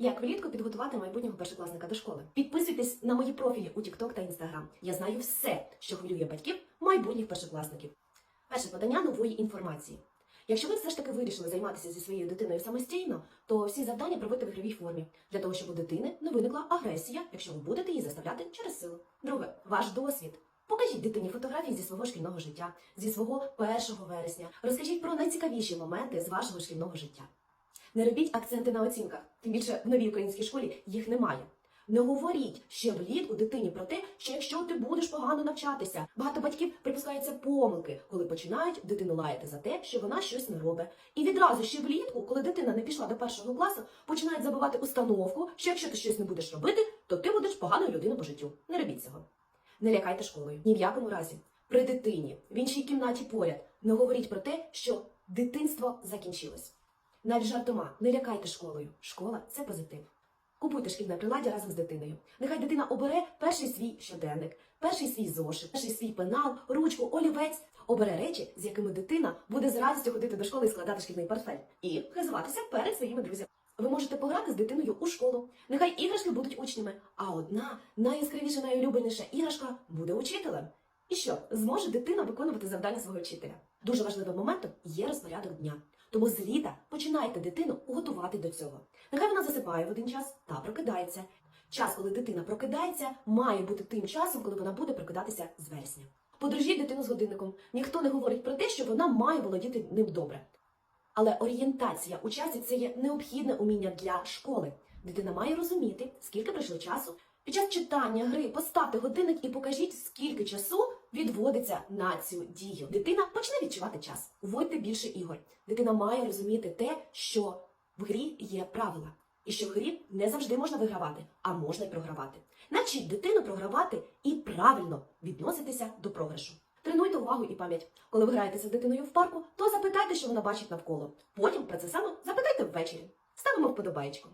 Як влітку підготувати майбутнього першокласника до школи? Підписуйтесь на мої профілі у TikTok та Instagram. Я знаю все, що хвилює батьків майбутніх першокласників. Перше подання нової інформації. Якщо ви все ж таки вирішили займатися зі своєю дитиною самостійно, то всі завдання проводьте в ігровій формі для того, щоб у дитини не виникла агресія, якщо ви будете її заставляти через силу. Друге, ваш досвід. Покажіть дитині фотографії зі свого шкільного життя, зі свого першого вересня. Розкажіть про найцікавіші моменти з вашого шкільного життя. Не робіть акценти на оцінках, тим більше в новій українській школі їх немає. Не говоріть ще влітку дитині про те, що якщо ти будеш погано навчатися, багато батьків припускаються помилки, коли починають дитину лаяти за те, що вона щось не робить. І відразу ще влітку, коли дитина не пішла до першого класу, починають забивати установку, що якщо ти щось не будеш робити, то ти будеш поганою людиною по життю. Не робіть цього. Не лякайте школою. Ні в якому разі. При дитині, в іншій кімнаті поряд, не говоріть про те, що дитинство закінчилось. Навіть жартома, не лякайте школою. Школа це позитив. Купуйте шкільне приладдя разом з дитиною. Нехай дитина обере перший свій щоденник, перший свій зошит, перший свій пенал, ручку, олівець. Обере речі, з якими дитина буде з радістю ходити до школи і складати шкільний портфель, і хизуватися перед своїми друзями. Ви можете пограти з дитиною у школу. Нехай іграшки будуть учнями, а одна найяскравіша, найулюбленіша іграшка буде учителем. І що, зможе дитина виконувати завдання свого вчителя? Дуже важливим моментом є розпорядок дня. Тому з літа починайте дитину готувати до цього. Нехай вона засипає в один час та прокидається. Час, коли дитина прокидається, має бути тим часом, коли вона буде прокидатися з вересня. Подружіть дитину з годинником. Ніхто не говорить про те, що вона має володіти ним добре. Але орієнтація у часі це є необхідне уміння для школи. Дитина має розуміти, скільки пройшло часу. Під час читання гри поставте годинник і покажіть, скільки часу відводиться на цю дію. Дитина почне відчувати час. Вводьте більше ігор. Дитина має розуміти те, що в грі є правила, і що в грі не завжди можна вигравати, а можна й програвати. Навчіть дитину програвати і правильно відноситися до програшу. Тренуйте увагу і пам'ять. Коли ви граєтеся з дитиною в парку, то запитайте, що вона бачить навколо. Потім про це саме запитайте ввечері. Ставимо вподобаєчку.